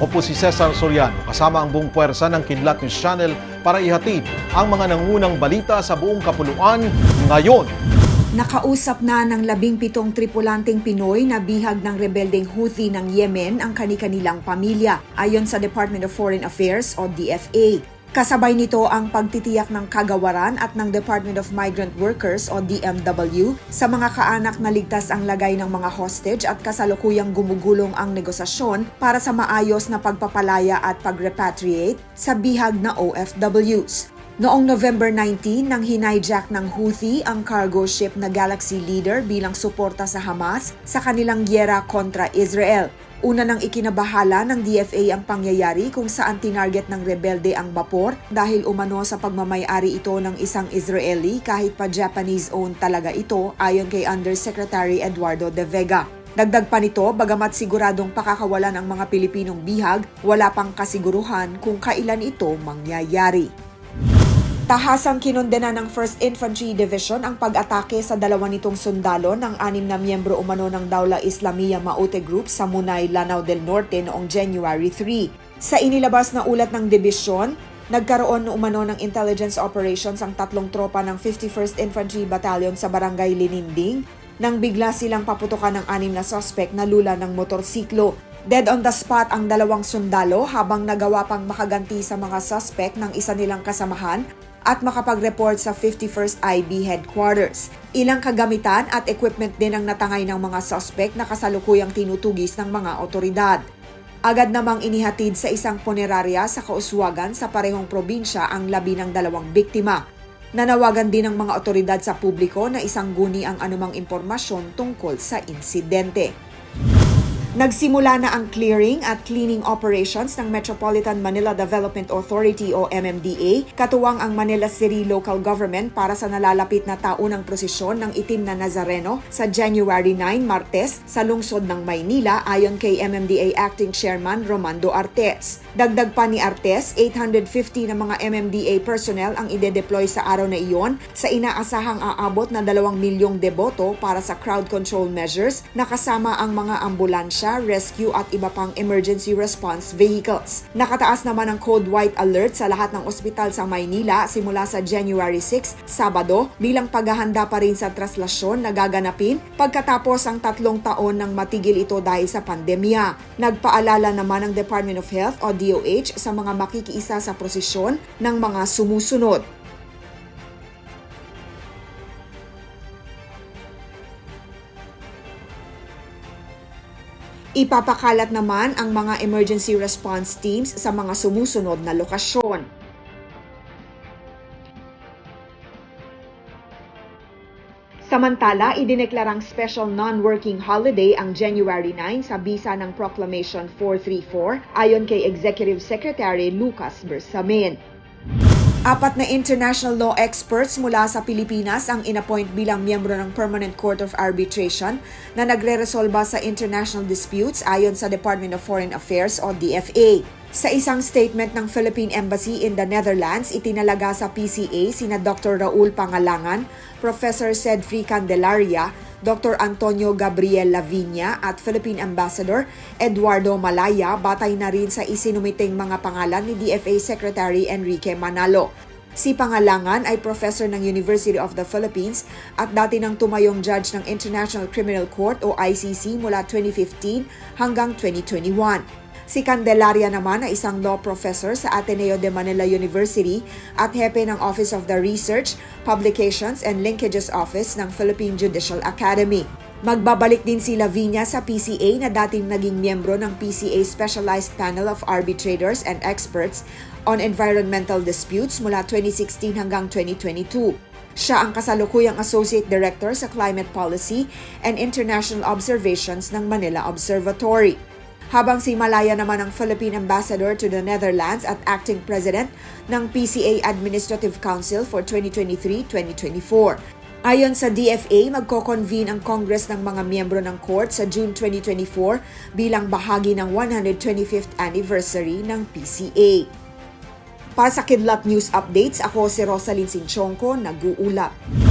Ako po si Cesar Soriano, kasama ang buong puwersa ng Kidlat News Channel para ihatid ang mga nangunang balita sa buong kapuluan ngayon. Nakausap na ng labing pitong tripulanteng Pinoy na bihag ng rebeldeng Houthi ng Yemen ang kani-kanilang pamilya, ayon sa Department of Foreign Affairs o DFA. Kasabay nito ang pagtitiyak ng kagawaran at ng Department of Migrant Workers o DMW sa mga kaanak na ligtas ang lagay ng mga hostage at kasalukuyang gumugulong ang negosasyon para sa maayos na pagpapalaya at pag-repatriate sa bihag na OFWs. Noong November 19 nang hinijak ng Houthi ang cargo ship na Galaxy Leader bilang suporta sa Hamas sa kanilang gyera kontra Israel. Una nang ikinabahala ng DFA ang pangyayari kung saan tinarget ng rebelde ang bapor dahil umano sa pagmamayari ito ng isang Israeli kahit pa Japanese-owned talaga ito ayon kay Undersecretary Eduardo De Vega. Dagdag pa nito, bagamat siguradong pakakawalan ang mga Pilipinong bihag, wala pang kasiguruhan kung kailan ito mangyayari. Tahasang kinondena ng 1st Infantry Division ang pag-atake sa dalawa nitong sundalo ng anim na miyembro umano ng Daula Islamia Maute Group sa Munay, Lanao del Norte noong January 3. Sa inilabas na ulat ng dibisyon, nagkaroon umano ng intelligence operations ang tatlong tropa ng 51st Infantry Battalion sa Barangay Lininding nang bigla silang paputukan ng anim na suspect na lula ng motorsiklo. Dead on the spot ang dalawang sundalo habang nagawa pang makaganti sa mga suspect ng isa nilang kasamahan at makapag-report sa 51st IB headquarters. Ilang kagamitan at equipment din ang natangay ng mga suspect na kasalukuyang tinutugis ng mga otoridad. Agad namang inihatid sa isang punerarya sa kauswagan sa parehong probinsya ang labi ng dalawang biktima. Nanawagan din ng mga otoridad sa publiko na isang guni ang anumang impormasyon tungkol sa insidente. Nagsimula na ang clearing at cleaning operations ng Metropolitan Manila Development Authority o MMDA, katuwang ang Manila City Local Government para sa nalalapit na taunang prosesyon ng itim na Nazareno sa January 9, Martes, sa lungsod ng Maynila ayon kay MMDA Acting Chairman Romando Artes. Dagdag pa ni Artes, 850 na mga MMDA personnel ang ide-deploy sa araw na iyon sa inaasahang aabot na 2 milyong deboto para sa crowd control measures na kasama ang mga ambulansya, rescue at iba pang emergency response vehicles. Nakataas naman ang code white alert sa lahat ng ospital sa Maynila simula sa January 6, Sabado, bilang paghahanda pa rin sa traslasyon na gaganapin pagkatapos ang tatlong taon ng matigil ito dahil sa pandemya. Nagpaalala naman ang Department of Health o DOH sa mga makikiisa sa prosesyon ng mga sumusunod. Ipapakalat naman ang mga emergency response teams sa mga sumusunod na lokasyon. Samantala, idineklarang special non-working holiday ang January 9 sa bisa ng Proclamation 434 ayon kay Executive Secretary Lucas Bersamin. Apat na international law experts mula sa Pilipinas ang inappoint bilang miyembro ng Permanent Court of Arbitration na nagre-resolba sa international disputes ayon sa Department of Foreign Affairs o DFA. Sa isang statement ng Philippine Embassy in the Netherlands, itinalaga sa PCA sina Dr. Raul Pangalangan, Professor Cedfrey Candelaria, Dr. Antonio Gabriel Lavinia at Philippine Ambassador Eduardo Malaya batay na rin sa isinumiting mga pangalan ni DFA Secretary Enrique Manalo. Si Pangalangan ay professor ng University of the Philippines at dati nang tumayong judge ng International Criminal Court o ICC mula 2015 hanggang 2021. Si Candelaria naman ay isang law professor sa Ateneo de Manila University at hepe ng Office of the Research, Publications and Linkages Office ng Philippine Judicial Academy. Magbabalik din si Lavinia sa PCA na dating naging miyembro ng PCA Specialized Panel of Arbitrators and Experts on Environmental Disputes mula 2016 hanggang 2022. Siya ang kasalukuyang Associate Director sa Climate Policy and International Observations ng Manila Observatory habang si Malaya naman ang Philippine Ambassador to the Netherlands at Acting President ng PCA Administrative Council for 2023-2024. Ayon sa DFA, magko-convene ang Congress ng mga miyembro ng court sa June 2024 bilang bahagi ng 125th anniversary ng PCA. Para sa Kidlat News Updates, ako si Rosalyn Sinchonko, nag-uulap.